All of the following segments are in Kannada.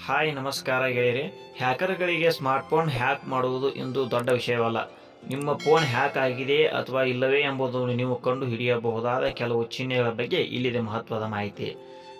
ಹಾಯ್, ನಮಸ್ಕಾರ ಗೆಳೆಯರಿ. ಹ್ಯಾಕರ್ಗಳಿಗೆ ಸ್ಮಾರ್ಟ್ಫೋನ್ ಹ್ಯಾಕ್ ಮಾಡುವುದು ಇಂದು ದೊಡ್ಡ ವಿಷಯವಲ್ಲ. ನಿಮ್ಮ ಫೋನ್ ಹ್ಯಾಕ್ ಆಗಿದೆ ಅಥವಾ ಇಲ್ಲವೇ ಎಂಬುದನ್ನು ನೀವು ಕಂಡು ಹಿಡಿಯಬಹುದಾದ ಕೆಲವು ಚಿಹ್ನೆಗಳ ಬಗ್ಗೆ ಇಲ್ಲಿದೆ ಮಹತ್ವದ ಮಾಹಿತಿ.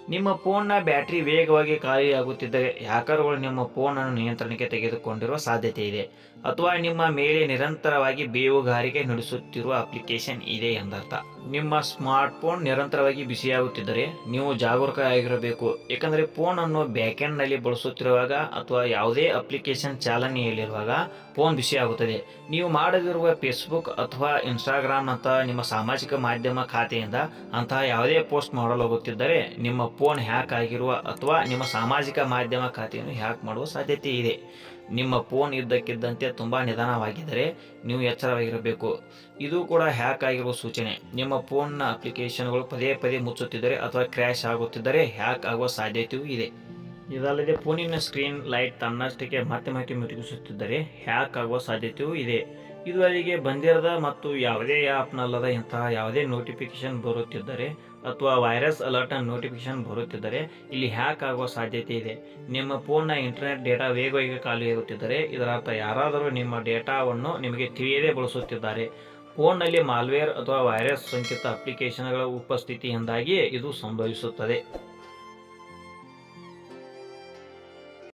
ನಿಮ್ಮ ಫೋನ್ನ ಬ್ಯಾಟರಿ ವೇಗವಾಗಿ ಖಾಲಿಯಾಗುತ್ತಿದ್ದರೆ ಹ್ಯಾಕರ್ಗಳು ನಿಮ್ಮ ಫೋನನ್ನು ನಿಯಂತ್ರಣಕ್ಕೆ ತೆಗೆದುಕೊಂಡಿರುವ ಸಾಧ್ಯತೆ ಇದೆ. ಅಥವಾ ನಿಮ್ಮ ಮೇಲೆ ನಿರಂತರವಾಗಿ ಬೇವುಗಾರಿಕೆ ನಡೆಸುತ್ತಿರುವ ಅಪ್ಲಿಕೇಶನ್ ಇದೆ ಎಂದರ್ಥ. ನಿಮ್ಮ ಸ್ಮಾರ್ಟ್ಫೋನ್ ನಿರಂತರವಾಗಿ ಬಿಸಿಯಾಗುತ್ತಿದ್ದರೆ ನೀವು ಜಾಗರೂಕರಾಗಿರಬೇಕು. ಏಕೆಂದರೆ ಫೋನ್ ಅನ್ನು ಬ್ಯಾಕೆಂಡ್ನಲ್ಲಿ ಬಳಸುತ್ತಿರುವಾಗ ಅಥವಾ ಯಾವುದೇ ಅಪ್ಲಿಕೇಶನ್ ಚಾಲನೆಯಲ್ಲಿರುವಾಗ ಫೋನ್ ಬಿಸಿಯಾಗುತ್ತದೆ ನೀವು ಮಾಡದಿರುವ ಫೇಸ್ಬುಕ್ ಅಥವಾ ಇನ್ಸ್ಟಾಗ್ರಾಮ್ ಅಂತ ನಿಮ್ಮ ಸಾಮಾಜಿಕ ಮಾಧ್ಯಮ ಖಾತೆಯಿಂದ ಅಂತಹ ಯಾವುದೇ ಪೋಸ್ಟ್ ಮಾಡಲಾಗುತ್ತಿದ್ದರೆ ನಿಮ್ಮ ಫೋನ್ ಹ್ಯಾಕ್ ಆಗಿರುವ ಅಥವಾ ನಿಮ್ಮ ಸಾಮಾಜಿಕ ಮಾಧ್ಯಮ ಖಾತೆಯನ್ನು ಹ್ಯಾಕ್ ಮಾಡುವ ಸಾಧ್ಯತೆ ಇದೆ. ನಿಮ್ಮ ಫೋನ್ ಇದ್ದಕ್ಕಿದ್ದಂತೆ ತುಂಬ ನಿಧಾನವಾಗಿದ್ದರೆ ನೀವು ಎಚ್ಚರವಾಗಿರಬೇಕು. ಇದು ಕೂಡ ಹ್ಯಾಕ್ ಆಗಿರುವ ಸೂಚನೆ. ನಿಮ್ಮ ಫೋನ್ನ ಅಪ್ಲಿಕೇಶನ್ಗಳು ಪದೇ ಪದೇ ಮುಚ್ಚುತ್ತಿದ್ದರೆ ಅಥವಾ ಕ್ರ್ಯಾಶ್ ಆಗುತ್ತಿದ್ದರೆ ಹ್ಯಾಕ್ ಆಗುವ ಸಾಧ್ಯತೆಯೂ ಇದೆ. ಇದಲ್ಲದೆ ಫೋನಿನ ಸ್ಕ್ರೀನ್ ಲೈಟ್ ತನ್ನಷ್ಟಕ್ಕೆ ಮತ್ತೆ ಮತ್ತೆ ಮಿರುಗಿಸುತ್ತಿದ್ದರೆ ಹ್ಯಾಕ್ ಆಗುವ ಸಾಧ್ಯತೆಯೂ ಇದೆ. ಇದುವರೆಗೆ ಬಂದಿರದ ಮತ್ತು ಯಾವುದೇ ಆ್ಯಪ್ನಲ್ಲದ ಇಂತಹ ಯಾವುದೇ ನೋಟಿಫಿಕೇಶನ್ ಬರುತ್ತಿದ್ದರೆ ಅಥವಾ ವೈರಸ್ ಅಲರ್ಟ್ ನೋಟಿಫಿಕೇಶನ್ ಬರುತ್ತಿದ್ದರೆ ಇಲ್ಲಿ ಹ್ಯಾಕ್ ಆಗುವ ಸಾಧ್ಯತೆ ಇದೆ. ನಿಮ್ಮ ಫೋನ್ನ ಇಂಟರ್ನೆಟ್ ಡೇಟಾ ವೇಗವಾಗಿ ಖಾಲಿಯಾಗುತ್ತಿದ್ದರೆ ಇದರರ್ಥ ಯಾರಾದರೂ ನಿಮ್ಮ ಡೇಟಾವನ್ನು ನಿಮಗೆ ತಿಳಿಯದೇ ಬಳಸುತ್ತಿದ್ದಾರೆ. ಫೋನ್ನಲ್ಲಿ ಮಾಲ್ವೇರ್ ಅಥವಾ ವೈರಸ್ ಸಂಚಿತ ಅಪ್ಲಿಕೇಶನ್ಗಳ ಉಪಸ್ಥಿತಿಯಿಂದಾಗಿಯೇ ಇದು ಸಂಭವಿಸುತ್ತದೆ.